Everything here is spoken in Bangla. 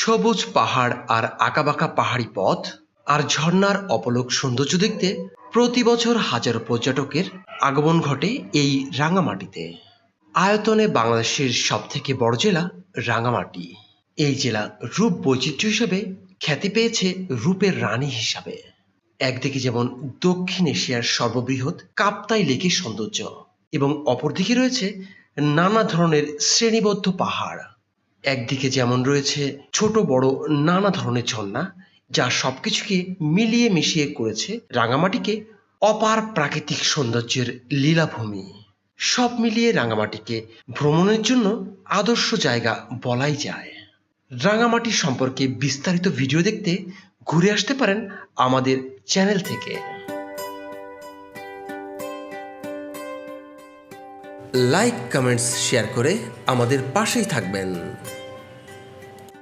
সবুজ পাহাড় আর আঁকাবাঁকা পাহাড়ি পথ আর ঝর্ণার অপলোক সৌন্দর্য দেখতে প্রতি বছর হাজারো পর্যটকের আগমন ঘটে এই রাঙামাটিতে। আয়তনে বাংলাদেশের সবথেকে বড় জেলা রাঙামাটি। এই জেলা রূপ বৈচিত্র্য হিসেবে খ্যাতি পেয়েছে রূপের রানী হিসাবে। একদিকে যেমন দক্ষিণ এশিয়ার সর্ববৃহৎ কাপ্তাই লেকের সৌন্দর্য এবং অপরদিকে রয়েছে নানা ধরনের শ্রেণীবদ্ধ পাহাড়। একদিকে যেমন রয়েছে ছোট বড় নানা ধরনের ঝর্ণা, যা সবকিছুকে মিলিয়ে মিশিয়ে করেছে রাঙামাটিকে অপার প্রাকৃতিক সৌন্দর্যের লীলাভূমি। সব মিলিয়ে রাঙামাটিকে ভ্রমণের জন্য আদর্শ জায়গা বলাই যায়। রাঙামাটি সম্পর্কে বিস্তারিত ভিডিও দেখতে ঘুরে আসতে পারেন আমাদের চ্যানেল থেকে। লাইক কমেন্টস শেয়ার করে আমাদের পাশেই থাকবেন।